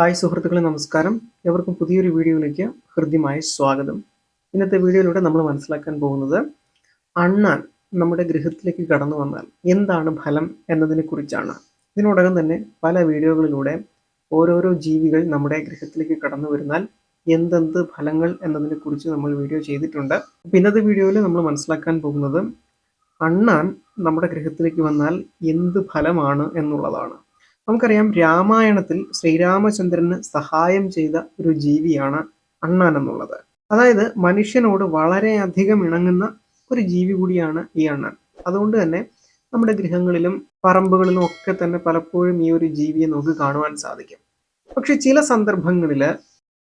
Hi സുഹൃത്തുക്കളെ നമസ്കാരം. എവർക്കും പുതിയൊരു വീഡിയോയിലേക്ക് ഹൃദ്യമായ സ്വാഗതം. ഇന്നത്തെ വീഡിയോയിലൂടെ നമ്മൾ മനസ്സിലാക്കാൻ പോകുന്നത് അണ്ണാൻ നമ്മുടെ ഗൃഹത്തിലേക്ക് കടന്നു വന്നാൽ എന്താണ് ഫലം എന്നതിനെ കുറിച്ചാണ്. ഇതിനോടകം തന്നെ പല വീഡിയോകളിലൂടെ ഓരോരോ ജീവികൾ നമ്മുടെ ഗൃഹത്തിലേക്ക് കടന്നു വരുന്നാൽ എന്തെന്ത് ഫലങ്ങൾ എന്നതിനെ കുറിച്ച് നമ്മൾ വീഡിയോ ചെയ്തിട്ടുണ്ട്. അപ്പോൾ ഇന്നത്തെ വീഡിയോയിൽ നമ്മൾ മനസ്സിലാക്കാൻ പോകുന്നത് അണ്ണാൻ നമ്മുടെ ഗൃഹത്തിലേക്ക് വന്നാൽ എന്ത് ഫലമാണ് എന്നുള്ളതാണ്. നമുക്കറിയാം രാമായണത്തിൽ ശ്രീരാമചന്ദ്രന് സഹായം ചെയ്ത ഒരു ജീവിയാണ് അണ്ണാൻ എന്നുള്ളത് അതായത് മനുഷ്യനോട് വളരെയധികം ഇണങ്ങുന്ന ഒരു ജീവി കൂടിയാണ് ഈ അണ്ണാൻ. അതുകൊണ്ട് തന്നെ നമ്മുടെ ഗൃഹങ്ങളിലും പറമ്പുകളിലും ഒക്കെ തന്നെ പലപ്പോഴും ഈ ഒരു ജീവിയെ നമുക്ക് കാണുവാൻ സാധിക്കും. പക്ഷെ ചില സന്ദർഭങ്ങളിൽ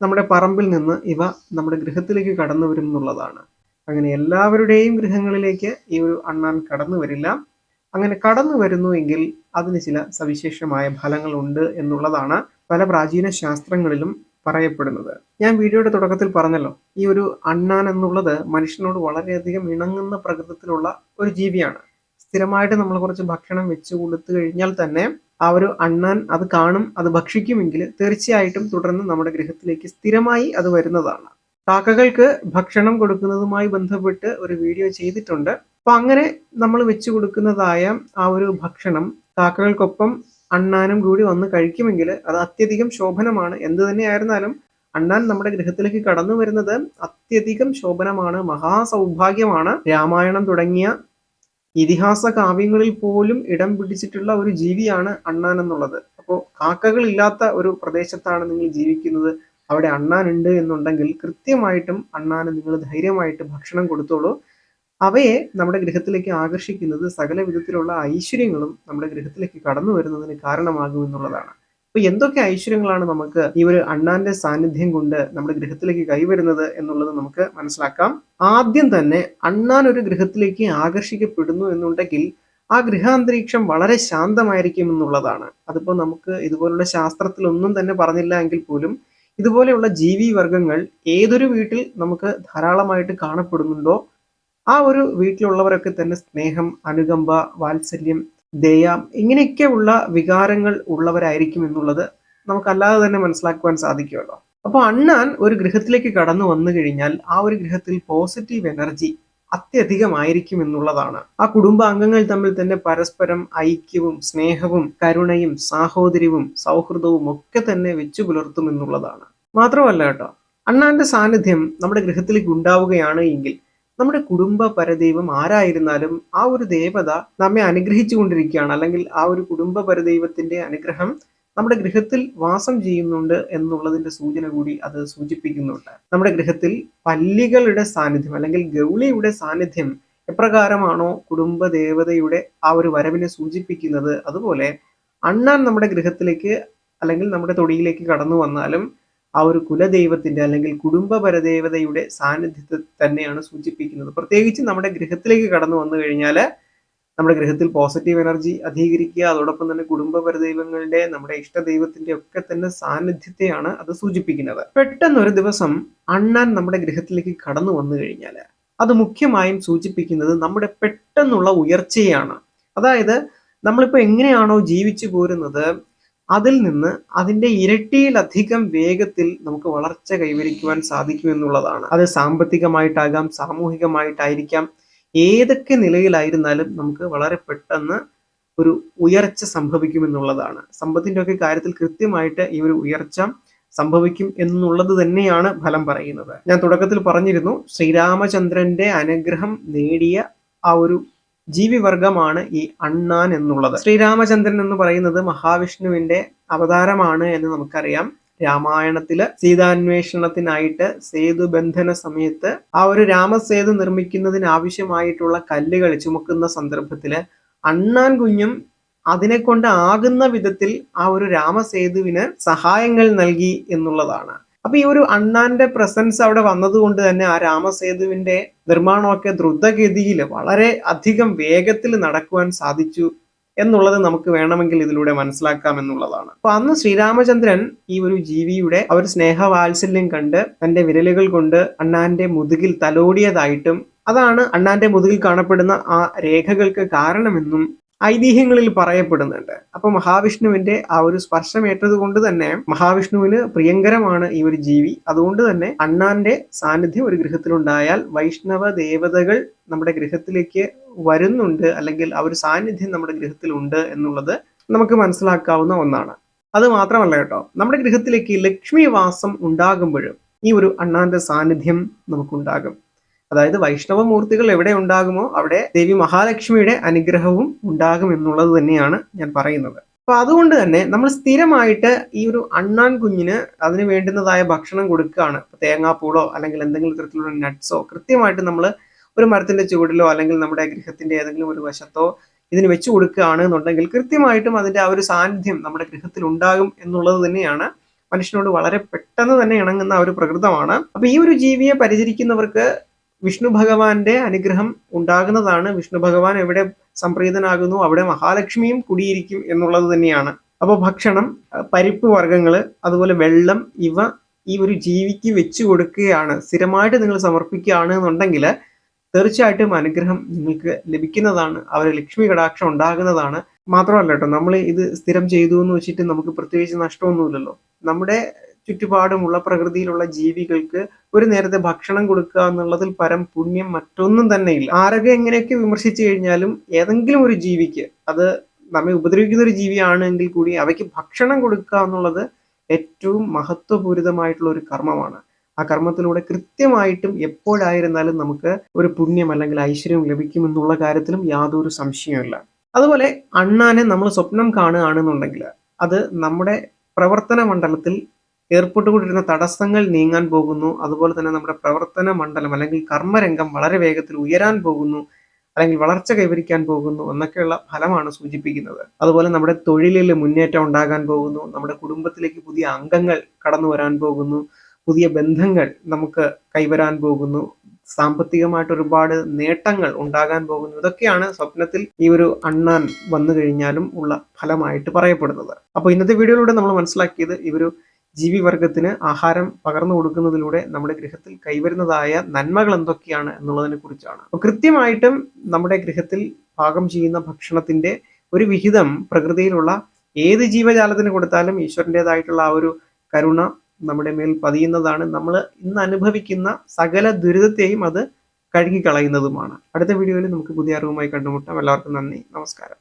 നമ്മുടെ പറമ്പിൽ നിന്ന് ഇവ നമ്മുടെ ഗൃഹത്തിലേക്ക് കടന്നു വരും എന്നുള്ളതാണ് അങ്ങനെ എല്ലാവരുടെയും ഗൃഹങ്ങളിലേക്ക് ഈ ഒരു അണ്ണാൻ കടന്നു വരില്ല. അങ്ങനെ കടന്നു വരുന്നു എങ്കിൽ അതിന് ചില സവിശേഷമായ ഫലങ്ങളുണ്ട് എന്നുള്ളതാണ് പല പ്രാചീന ശാസ്ത്രങ്ങളിലും പറയപ്പെടുന്നത്. ഞാൻ വീഡിയോയുടെ തുടക്കത്തിൽ പറഞ്ഞല്ലോ ഈ ഒരു അണ്ണാൻ എന്നുള്ളത് മനുഷ്യനോട് വളരെയധികം ഇണങ്ങുന്ന പ്രകൃതത്തിലുള്ള ഒരു ജീവിയാണ്. സ്ഥിരമായിട്ട് നമ്മൾ കുറച്ച് ഭക്ഷണം വെച്ച് കൊടുത്തു കഴിഞ്ഞാൽ തന്നെ ആ ഒരു അണ്ണാൻ അത് കാണും അത് ഭക്ഷിക്കുമെങ്കിൽ തീർച്ചയായിട്ടും തുടർന്ന് നമ്മുടെ ഗൃഹത്തിലേക്ക് സ്ഥിരമായി അത് വരുന്നതാണ്. കാക്കകൾക്ക് ഭക്ഷണം കൊടുക്കുന്നതുമായി ബന്ധപ്പെട്ട് ഒരു വീഡിയോ ചെയ്തിട്ടുണ്ട്. അപ്പൊ അങ്ങനെ നമ്മൾ വെച്ചു കൊടുക്കുന്നതായ ആ ഒരു ഭക്ഷണം കാക്കകൾക്കൊപ്പം അണ്ണാനും കൂടി വന്ന് കഴിക്കുമെങ്കിൽ അത് അത്യധികം ശോഭനമാണ്. എന്ത് തന്നെയായിരുന്നാലും അണ്ണാൻ നമ്മുടെ ഗൃഹത്തിലേക്ക് കടന്നു വരുന്നത് അത്യധികം ശോഭനമാണ് മഹാസൗഭാഗ്യമാണ്. രാമായണം തുടങ്ങിയ ഇതിഹാസ കാവ്യങ്ങളിൽ പോലും ഇടം പിടിച്ചിട്ടുള്ള ഒരു ജീവിയാണ് അണ്ണാൻ എന്നുള്ളത്. അപ്പോൾ കാക്കകളില്ലാത്ത ഒരു പ്രദേശത്താണ് നിങ്ങൾ ജീവിക്കുന്നത്. അവിടെ അണ്ണാൻ ഉണ്ട് എന്നുണ്ടെങ്കിൽ കൃത്യമായിട്ടും അണ്ണാന് നിങ്ങൾ ധൈര്യമായിട്ട് ഭക്ഷണം കൊടുത്തോളൂ. അവയെ നമ്മുടെ ഗൃഹത്തിലേക്ക് ആകർഷിക്കുന്നത് സകല വിധത്തിലുള്ള ഐശ്വര്യങ്ങളും നമ്മുടെ ഗൃഹത്തിലേക്ക് കടന്നു വരുന്നതിന് കാരണമാകും എന്നുള്ളതാണ്. അപ്പൊ എന്തൊക്കെ ഐശ്വര്യങ്ങളാണ് നമുക്ക് ഈ ഒരു അണ്ണാന്റെ സാന്നിധ്യം കൊണ്ട് നമ്മുടെ ഗൃഹത്തിലേക്ക് കൈവരുന്നത് എന്നുള്ളത് നമുക്ക് മനസ്സിലാക്കാം. ആദ്യം തന്നെ അണ്ണാൻ ഒരു ഗൃഹത്തിലേക്ക് ആകർഷിക്കപ്പെടുന്നു എന്നുണ്ടെങ്കിൽ ആ ഗൃഹാന്തരീക്ഷം വളരെ ശാന്തമായിരിക്കും എന്നുള്ളതാണ്. അതിപ്പോ നമുക്ക് ഇതുപോലുള്ള ശാസ്ത്രത്തിലൊന്നും തന്നെ പറഞ്ഞില്ല എങ്കിൽ പോലും ഇതുപോലെയുള്ള ജീവി വർഗങ്ങൾ ഏതൊരു വീട്ടിൽ നമുക്ക് ധാരാളമായിട്ട് കാണപ്പെടുന്നുണ്ടോ? ആ ഒരു വീട്ടിലുള്ളവരൊക്കെ തന്നെ സ്നേഹം അനുകമ്പ വാത്സല്യം ദയ ഇങ്ങനെയൊക്കെ ഉള്ള വികാരങ്ങൾ ഉള്ളവരായിരിക്കും എന്നുള്ളത് നമുക്കല്ലാതെ തന്നെ മനസ്സിലാക്കുവാൻ സാധിക്കുമല്ലോ. അപ്പോൾ അണ്ണാൻ ഒരു ഗൃഹത്തിലേക്ക് കടന്നു വന്നു കഴിഞ്ഞാൽ ആ ഒരു ഗൃഹത്തിൽ പോസിറ്റീവ് എനർജി അത്യധികമായിരിക്കും എന്നുള്ളതാണ്. ആ കുടുംബാംഗങ്ങൾ തമ്മിൽ തന്നെ പരസ്പരം ഐക്യവും സ്നേഹവും കരുണയും സാഹോദര്യവും സൗഹൃദവും ഒക്കെ തന്നെ വെച്ചു പുലർത്തും എന്നുള്ളതാണ്. മാത്രമല്ല കേട്ടോ അണ്ണാന്റെ സാന്നിധ്യം നമ്മുടെ ഗൃഹത്തിലേക്ക് ഉണ്ടാവുകയാണ് എങ്കിൽ നമ്മുടെ കുടുംബ പരദൈവം ആരായിരുന്നാലും ആ ഒരു ദേവത നമ്മെ അനുഗ്രഹിച്ചു കൊണ്ടിരിക്കുകയാണ്. അല്ലെങ്കിൽ ആ ഒരു കുടുംബ പരദൈവത്തിന്റെ അനുഗ്രഹം നമ്മുടെ ഗൃഹത്തിൽ വാസം ചെയ്യുന്നുണ്ട് എന്നുള്ളതിന്റെ സൂചന കൂടി അത് സൂചിപ്പിക്കുന്നുണ്ട്. നമ്മുടെ ഗൃഹത്തിൽ പല്ലികളുടെ സാന്നിധ്യം അല്ലെങ്കിൽ ഗൗളിയുടെ സാന്നിധ്യം എപ്രകാരമാണോ കുടുംബ ദേവതയുടെ ആ ഒരു വരവിനെ സൂചിപ്പിക്കുന്നത്? അതുപോലെ അണ്ണാൻ നമ്മുടെ ഗൃഹത്തിലേക്ക് അല്ലെങ്കിൽ നമ്മുടെ തൊടിയിലേക്ക് കടന്നു വന്നാലും ആ ഒരു കുലദൈവത്തിന്റെ അല്ലെങ്കിൽ കുടുംബപരദേവതയുടെ സാന്നിധ്യത്തെ തന്നെയാണ് സൂചിപ്പിക്കുന്നത്. പ്രത്യേകിച്ച് നമ്മുടെ ഗൃഹത്തിലേക്ക് കടന്നു വന്നു കഴിഞ്ഞാൽ നമ്മുടെ ഗൃഹത്തിൽ പോസിറ്റീവ് എനർജി അധികരിക്കുക അതോടൊപ്പം തന്നെ കുടുംബ പരദൈവങ്ങളുടെ നമ്മുടെ ഇഷ്ടദൈവത്തിന്റെ ഒക്കെ തന്നെ സാന്നിധ്യത്തെയാണ് അത് സൂചിപ്പിക്കുന്നത്. പെട്ടെന്നൊരു ദിവസം അണ്ണാൻ നമ്മുടെ ഗൃഹത്തിലേക്ക് കടന്നു വന്നു കഴിഞ്ഞാൽ അത് മുഖ്യമായും സൂചിപ്പിക്കുന്നത് നമ്മുടെ പെട്ടെന്നുള്ള ഉയർച്ചയാണ്. അതായത് നമ്മളിപ്പോൾ എങ്ങനെയാണോ ജീവിച്ചു പോരുന്നത് അതിൽ നിന്ന് അതിന്റെ ഇരട്ടിയിലധികം വേഗത്തിൽ നമുക്ക് വളർച്ച കൈവരിക്കുവാൻ സാധിക്കും എന്നുള്ളതാണ്. അത് സാമ്പത്തികമായിട്ടാകാം സാമൂഹികമായിട്ടായിരിക്കാം. ഏതൊക്കെ നിലയിലായിരുന്നാലും നമുക്ക് വളരെ പെട്ടെന്ന് ഒരു ഉയർച്ച സംഭവിക്കുമെന്നുള്ളതാണ് സമ്പത്തിന്റെ ഒക്കെ കാര്യത്തിൽ കൃത്യമായിട്ട് ഈ ഒരു ഉയർച്ച സംഭവിക്കും എന്നുള്ളത് തന്നെയാണ് ഫലം പറയുന്നത്. ഞാൻ തുടക്കത്തിൽ പറഞ്ഞിരുന്നു ശ്രീരാമചന്ദ്രന്റെ അനുഗ്രഹം നേടിയ ആ ഒരു ജീവിവർഗമാണ് ഈ അണ്ണാൻ എന്നുള്ളത്. ശ്രീരാമചന്ദ്രൻ എന്ന് പറയുന്നത് മഹാവിഷ്ണുവിന്റെ അവതാരമാണ് എന്ന് നമുക്കറിയാം. രാമായണത്തിൽ സീതാന്വേഷണത്തിനായിട്ട് സേതു ബന്ധന സമയത്ത് ആ ഒരു രാമസേതു നിർമ്മിക്കുന്നതിന് ആവശ്യമായിട്ടുള്ള കല്ലുകൾ ചുമക്കുന്ന സന്ദർഭത്തിൽ അണ്ണാൻ കുഞ്ഞും അതിനെ കൊണ്ട് ആകുന്ന വിധത്തിൽ ആ ഒരു രാമസേതുവിന് സഹായങ്ങൾ നൽകി എന്നുള്ളതാണ്. അപ്പൊ ഈ ഒരു അണ്ണാന്റെ പ്രസൻസ് അവിടെ വന്നതുകൊണ്ട് തന്നെ ആ രാമസേതുവിന്റെ നിർമ്മാണമൊക്കെ ദ്രുതഗതിയിൽ വളരെ അധികം വേഗത്തിൽ നടക്കുവാൻ സാധിച്ചു എന്നുള്ളത് നമുക്ക് വേണമെങ്കിൽ ഇതിലൂടെ മനസ്സിലാക്കാം എന്നുള്ളതാണ്. അപ്പൊ അന്ന് ശ്രീരാമചന്ദ്രൻ ഈ ഒരു ജീവിയുടെ അവർ സ്നേഹവാത്സല്യം കണ്ട് തന്റെ വിരലുകൾ കൊണ്ട് അണ്ണാന്റെ മുതുകിൽ തലോടിയതായിട്ടും അതാണ് അണ്ണാന്റെ മുതുകിൽ കാണപ്പെടുന്ന ആ രേഖകൾക്ക് കാരണമെന്നും ഐതിഹ്യങ്ങളിൽ പറയപ്പെടുന്നുണ്ട്. അപ്പൊ മഹാവിഷ്ണുവിന്റെ ആ ഒരു സ്പർശമേറ്റത് കൊണ്ട് തന്നെ മഹാവിഷ്ണുവിന് പ്രിയങ്കരമാണ് ഈ ഒരു ജീവി. അതുകൊണ്ട് തന്നെ അണ്ണാന്റെ സാന്നിധ്യം ഒരു ഗൃഹത്തിലുണ്ടായാൽ വൈഷ്ണവ ദേവതകൾ നമ്മുടെ ഗൃഹത്തിലേക്ക് വരുന്നുണ്ട് അല്ലെങ്കിൽ ആ ഒരു സാന്നിധ്യം നമ്മുടെ ഗൃഹത്തിലുണ്ട് എന്നുള്ളത് നമുക്ക് മനസ്സിലാക്കാവുന്ന ഒന്നാണ്. അത് മാത്രമല്ല കേട്ടോ നമ്മുടെ ഗൃഹത്തിലേക്ക് ലക്ഷ്മി വാസം ഉണ്ടാകുമ്പോഴും ഈ ഒരു അണ്ണാന്റെ സാന്നിധ്യം നമുക്കുണ്ടാകും. അതായത് വൈഷ്ണവ മൂർത്തികൾ എവിടെ ഉണ്ടാകുമോ അവിടെ ദേവി മഹാലക്ഷ്മിയുടെ അനുഗ്രഹവും ഉണ്ടാകും എന്നുള്ളത് തന്നെയാണ് ഞാൻ പറയുന്നത്. അപ്പൊ അതുകൊണ്ട് തന്നെ നമ്മൾ സ്ഥിരമായിട്ട് ഈ ഒരു അണ്ണാൻ കുഞ്ഞിന് അതിന് വേണ്ടുന്നതായ ഭക്ഷണം കൊടുക്കുകയാണ്. തേങ്ങാപ്പൂളോ അല്ലെങ്കിൽ എന്തെങ്കിലും തരത്തിലുള്ള നട്ട്സോ കൃത്യമായിട്ട് നമ്മൾ ഒരു മരത്തിന്റെ ചുവടിലോ അല്ലെങ്കിൽ നമ്മുടെ ഗൃഹത്തിന്റെ ഏതെങ്കിലും ഒരു വശത്തോ ഇതിന് വെച്ചു കൊടുക്കുകയാണ് എന്നുണ്ടെങ്കിൽ കൃത്യമായിട്ടും അതിന്റെ ആ ഒരു സാന്നിധ്യം നമ്മുടെ ഗൃഹത്തിൽ ഉണ്ടാകും എന്നുള്ളത് തന്നെയാണ്. മനുഷ്യനോട് വളരെ പെട്ടെന്ന് തന്നെ ഇണങ്ങുന്ന ഒരു പ്രകൃതമാണ്. അപ്പൊ ഈ ഒരു ജീവിയെ പരിചരിക്കുന്നവർക്ക് വിഷ്ണു ഭഗവാന്റെ അനുഗ്രഹം ഉണ്ടാകുന്നതാണ്. വിഷ്ണു ഭഗവാൻ എവിടെ സംപ്രീതനാകുന്നു അവിടെ മഹാലക്ഷ്മിയും കുടിയിരിക്കും എന്നുള്ളത് തന്നെയാണ്. അപ്പോൾ ഭക്ഷണം പരിപ്പ് വർഗങ്ങൾ അതുപോലെ വെള്ളം ഇവ ഈ ഒരു ജീവിക്ക് വെച്ചു കൊടുക്കുകയാണ്. സ്ഥിരമായിട്ട് നിങ്ങൾ സമർപ്പിക്കുകയാണ് എന്നുണ്ടെങ്കിൽ തീർച്ചയായിട്ടും അനുഗ്രഹം നിങ്ങൾക്ക് ലഭിക്കുന്നതാണ്. അവർ ലക്ഷ്മി കടാക്ഷം ഉണ്ടാകുന്നതാണ്. മാത്രമല്ല കേട്ടോ നമ്മൾ ഇത് സ്ഥിരം ചെയ്തു എന്ന് വെച്ചിട്ട് നമുക്ക് പ്രത്യേകിച്ച് നഷ്ടമൊന്നുമില്ലല്ലോ. നമ്മുടെ ചുറ്റുപാടുമുള്ള പ്രകൃതിയിലുള്ള ജീവികൾക്ക് ഒരു നേരത്തെ ഭക്ഷണം കൊടുക്കുക എന്നുള്ളതിൽ പരം പുണ്യം മറ്റൊന്നും തന്നെയില്ല. ആരൊക്കെ എങ്ങനെയൊക്കെ വിമർശിച്ചു കഴിഞ്ഞാലും ഏതെങ്കിലും ഒരു ജീവിക്ക് അത് നമ്മെ ഉപദ്രവിക്കുന്ന ഒരു ജീവിയാണെങ്കിൽ കൂടി അവയ്ക്ക് ഭക്ഷണം കൊടുക്കുക എന്നുള്ളത് ഏറ്റവും മഹത്വപൂരിതമായിട്ടുള്ള ഒരു കർമ്മമാണ്. ആ കർമ്മത്തിലൂടെ കൃത്യമായിട്ടും എപ്പോഴായിരുന്നാലും നമുക്ക് ഒരു പുണ്യം അല്ലെങ്കിൽ ഐശ്വര്യം ലഭിക്കുമെന്നുള്ള കാര്യത്തിലും യാതൊരു സംശയമില്ല അതുപോലെ അണ്ണാനെ നമ്മൾ സ്വപ്നം കാണുകയാണെന്നുണ്ടെങ്കിൽ അത് നമ്മുടെ പ്രവർത്തന മണ്ഡലത്തിൽ ഏർപ്പെട്ടുകൊണ്ടിരുന്ന തടസ്സങ്ങൾ നീങ്ങാൻ പോകുന്നു. അതുപോലെ തന്നെ നമ്മുടെ പ്രവർത്തന മണ്ഡലം അല്ലെങ്കിൽ കർമ്മരംഗം വളരെ വേഗത്തിൽ ഉയരാൻ പോകുന്നു. അല്ലെങ്കിൽ വളർച്ച കൈവരിക്കാൻ പോകുന്നു എന്നൊക്കെയുള്ള ഫലമാണ് സൂചിപ്പിക്കുന്നത്. അതുപോലെ നമ്മുടെ തൊഴിലിൽ മുന്നേറ്റം ഉണ്ടാകാൻ പോകുന്നു. നമ്മുടെ കുടുംബത്തിലേക്ക് പുതിയ അംഗങ്ങൾ കടന്നു വരാൻ പോകുന്നു. പുതിയ ബന്ധങ്ങൾ നമുക്ക് കൈവരാൻ പോകുന്നു. സാമ്പത്തികമായിട്ട് ഒരുപാട് നേട്ടങ്ങൾ ഉണ്ടാകാൻ പോകുന്നു. ഇതൊക്കെയാണ് സ്വപ്നത്തിൽ ഈ ഒരു അണ്ണാൻ വന്നു കഴിഞ്ഞാലും ഉള്ള ഫലമായിട്ട് പറയപ്പെടുന്നത്. അപ്പോൾ ഇന്നത്തെ വീഡിയോയിലൂടെ നമ്മൾ മനസ്സിലാക്കിയത് ഈ ഒരു ജീവിവർഗത്തിന് ആഹാരം പകർന്നു കൊടുക്കുന്നതിലൂടെ നമ്മുടെ ഗൃഹത്തിൽ കൈവരുന്നതായ നന്മകൾ എന്തൊക്കെയാണ് എന്നുള്ളതിനെ കുറിച്ചാണ്. കൃത്യമായിട്ടും നമ്മുടെ ഗൃഹത്തിൽ പാകം ചെയ്യുന്ന ഭക്ഷണത്തിന്റെ ഒരു വിഹിതം പ്രകൃതിയിലുള്ള ഏത് ജീവജാലത്തിന് കൊടുത്താലും ഈശ്വരന്റെതായിട്ടുള്ള ആ ഒരു കരുണ നമ്മുടെ മേൽ പതിയുന്നതാണ്. നമ്മൾ ഇന്ന് അനുഭവിക്കുന്ന സകല ദുരിതത്തെയും അത് കഴുകിക്കളയുന്നതുമാണ്. അടുത്ത വീഡിയോയിൽ നമുക്ക് പുതിയ അറിവുമായി കണ്ടുമുട്ടാം. എല്ലാവർക്കും നന്ദി. നമസ്കാരം.